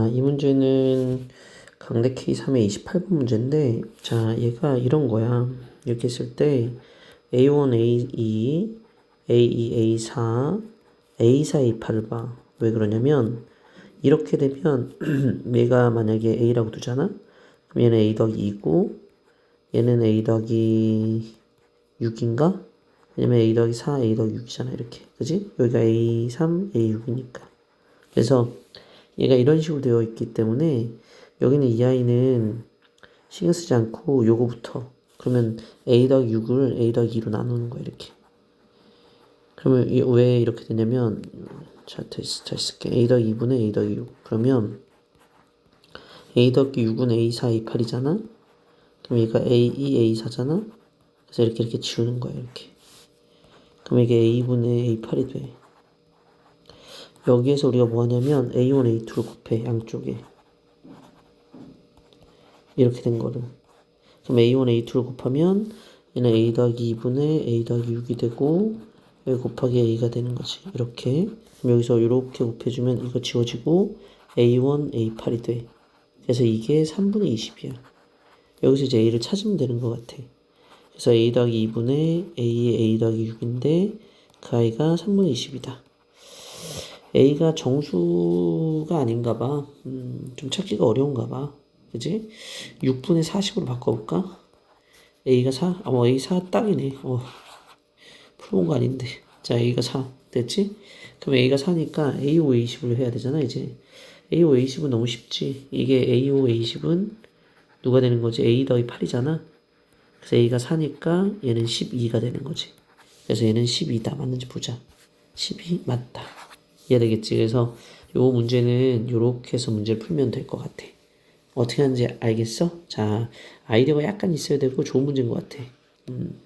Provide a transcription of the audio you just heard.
자, 이 문제는 강대 K3의 28번 문제인데, 자, 얘가 이런 거야. 이렇게 했을 때, A1, A2, A2, A4, A4, A8을 봐. 왜 그러냐면, 이렇게 되면, 얘가 만약에 A라고 두잖아? 그럼 얘는 A 더하기 2고, 얘는 A 더하기 6인가? 왜냐면 A 더하기 4, A 더하기 6이잖아, 이렇게. 그지? 여기가 A3, A6이니까. 그래서 얘가 이런 식으로 되어 있기 때문에 여기는 이 아이는 신경 쓰지 않고 요거부터 그러면 A 더하기 6을 A 더하기 2로 나누는 거야 이렇게. 그러면 이- 왜 이렇게 되냐면 자, 다시 쓸게. A 더하기 2분의 A 더하기 6 그러면 A 더하기 6은 A4, A8이잖아? 그럼 얘가 A2, A4잖아? 그래서 이렇게 이렇게 지우는 거야 이렇게. 그럼 이게 A분의 A8이 돼 여기에서 우리가 뭐 하냐면 A1, A2를 곱해 양쪽에. 이렇게 된 거를. 그럼 A1, A2를 곱하면 얘는 A 더하기 2분의 A 더하기 6이 되고 여기 곱하기 A가 되는 거지. 이렇게. 그럼 여기서 이렇게 곱해주면 이거 지워지고 A1, A8이 돼. 그래서 이게 3분의 20이야. 여기서 이제 A를 찾으면 되는 것 같아. 그래서 A 더하기 2분의 A의 A 더하기 6인데 그 아이가 3분의 20이다 A가 정수가 아닌가 봐. 음, 좀 찾기가 어려운가 봐. 그지? 6분의 40으로 바꿔볼까? A가 4? 아, 뭐 A 4 딱이네. 어, 풀본 거 아닌데. 자, A가 4. 됐지? 그럼 A가 4니까 A5, A10을 해야 되잖아, 이제. A5, A10은 너무 쉽지. 이게 A5, A10은 누가 되는 거지? A 더하기 8이잖아. 그래서 A가 4니까 얘는 12가 되는 거지. 그래서 얘는 12다. 맞는지 보자. 12 맞다. 이해되겠지? 그래서 요 문제는 요렇게 해서 문제를 풀면 될 것 같아. 어떻게 하는지 알겠어? 자, 아이디어가 약간 있어야 되고 좋은 문제인 것 같아. 음.